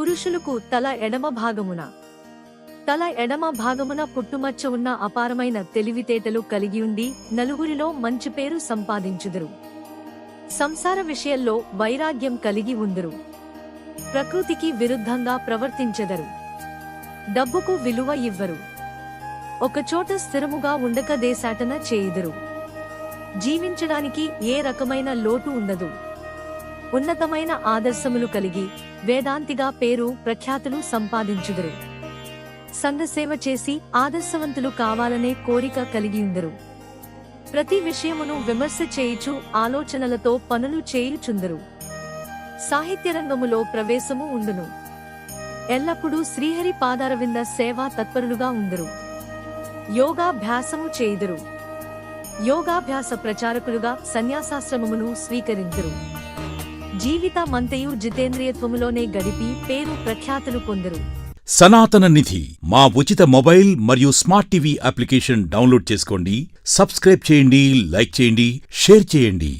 పురుషులకు తల ఎడమ భాగమున. తల ఎడమ భాగమున పుట్టుమచ్చ ఉన్న అపారమైన తెలివితేటలు కలిగి ఉండి నలుగురిలో మంచి పేరు సంపాదించుదురు. సంసార విషయంలో వైరాగ్యం కలిగి ఉందురు. ప్రకృతికి విరుద్ధంగా ప్రవర్తించెదరు. డబ్బుకు విలువ ఇవ్వరు. ఒకచోట స్థిరముగా ఉండక దేశాటన చేయుదురు. జీవించడానికి ఏ రకమైన లోటు ఉండదు. ఉన్నతమైన ఆదర్శములు కలిగి వేదాంతిగా పేరు ప్రఖ్యాతులు సంపాదించుదురు. సంఘసేవ చేసి ఆదర్శవంతులు కావాలనే కోరిక కలిగియుందరు. ప్రతి విషయమును విమర్శ చేయుచు ఆలోచనలతో పనులు చేయుచుందరు. సాహిత్య రంగములో ప్రవేశము ఉండును. ఎల్లప్పుడూ శ్రీహరి పాదారవింద సేవా తత్పరులుగా ఉందరు. యోగాభ్యాసము చేయుదురు. యోగాభ్యాస ప్రచారకులుగా సన్యాసాశ్రమమును స్వీకరించరు జీవితమంతయు జితేంద్రియత్వములోనే గడిపి పేరు ప్రఖ్యాతులు పొందరు. సనాతన నిధి మా ఉచిత మొబైల్ మరియు స్మార్ట్ టీవీ అప్లికేషన్ డౌన్లోడ్ చేసుకోండి సబ్స్క్రైబ్ చేయండి లైక్ చేయండి షేర్ చేయండి.